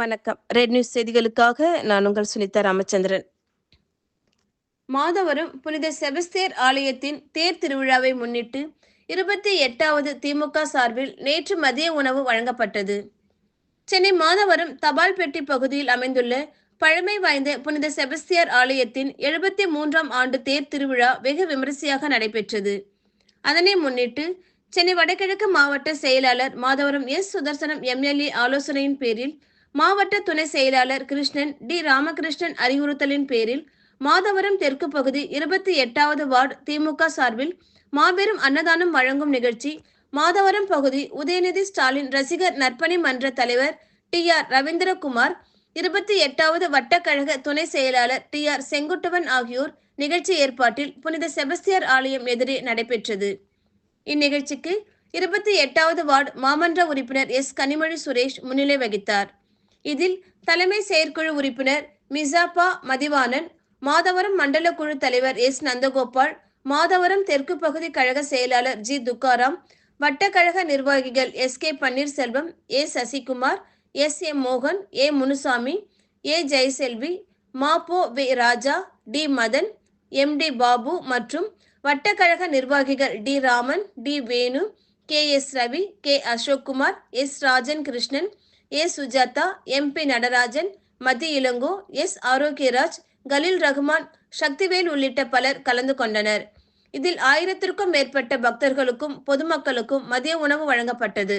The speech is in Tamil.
வணக்கம். ரெட் நியூஸ் செய்திகளுக்காக நான் உங்கள் சுனிதா ராமச்சந்திரன். மாதவரம் புனித செபஸ்தியர் ஆலயத்தின் தேர் திருவிழாவை முன்னிட்டு இருபத்தி எட்டாவது திமுக சார்பில் நேற்று மதிய உணவு வழங்கப்பட்டது. சென்னை மாதவரம் தபால் பெட்டி பகுதியில் அமைந்துள்ள பழமை வாய்ந்த புனித செபஸ்தியார் ஆலயத்தின் எழுபத்தி மூன்றாம் ஆண்டு தேர் திருவிழா வெகு விமரிசையாக நடைபெற்றது. அதனை முன்னிட்டு சென்னை வடகிழக்கு மாவட்ட செயலாளர் மாதவரம் எஸ் சுதர்சனம் எம்எல்ஏ ஆலோசனையின் பேரில் மாவட்ட துணை செயலாளர் கிருஷ்ணன் டி ராமகிருஷ்ணன் அறிவுறுத்தலின் பேரில் மாதவரம் தெற்கு பகுதி இருபத்தி எட்டாவது வார்டு திமுக சார்பில் மாபெரும் அன்னதானம் வழங்கும் நிகழ்ச்சி மாதவரம் பகுதி உதயநிதி ஸ்டாலின் ரசிகர் நற்பணி மன்ற தலைவர் டி ஆர் ரவீந்திரகுமார் இருபத்தி எட்டாவது வட்டக்கழக துணை செயலாளர் டி ஆர் செங்குட்டுவன் ஆகியோர் நிகழ்ச்சி ஏற்பாட்டில் புனித செபஸ்தியார் ஆலயம் எதிரே நடைபெற்றது. இந்நிகழ்ச்சிக்கு இருபத்தி எட்டாவது வார்டு மாமன்ற உறுப்பினர் எஸ் கனிமொழி சுரேஷ் முன்னிலை வகித்தார். இதில் தலைமை செயற்குழு உறுப்பினர் மிசாபா மதிவாணன் மாதவரம் மண்டல குழு தலைவர் எஸ். நந்தகோபால் மாதவரம் தெற்கு பகுதி கழக செயலாளர் ஜி. துக்காராம் வட்டக்கழக நிர்வாகிகள் S. K. Panneerselvam A. Sasikumar S. M மோகன் A. Munusamy A. Jayaselvi மாபோ V. Raja T. Madhan M. T. Babu மற்றும் வட்டக்கழக நிர்வாகிகள் T. Raman T. Venu K. S. Ravi K. Ashokkumar S. Rajan Krishnan A. Sujatha M. P. Natarajan Mathi Elango S. Arokiyaraj Khaleel Rahman Sakthivel உள்ளிட்ட பலர் கலந்து கொண்டனர். இதில் ஆயிரத்திற்கும் மேற்பட்ட பக்தர்களுக்கும் பொதுமக்களுக்கும் மதிய உணவு வழங்கப்பட்டது.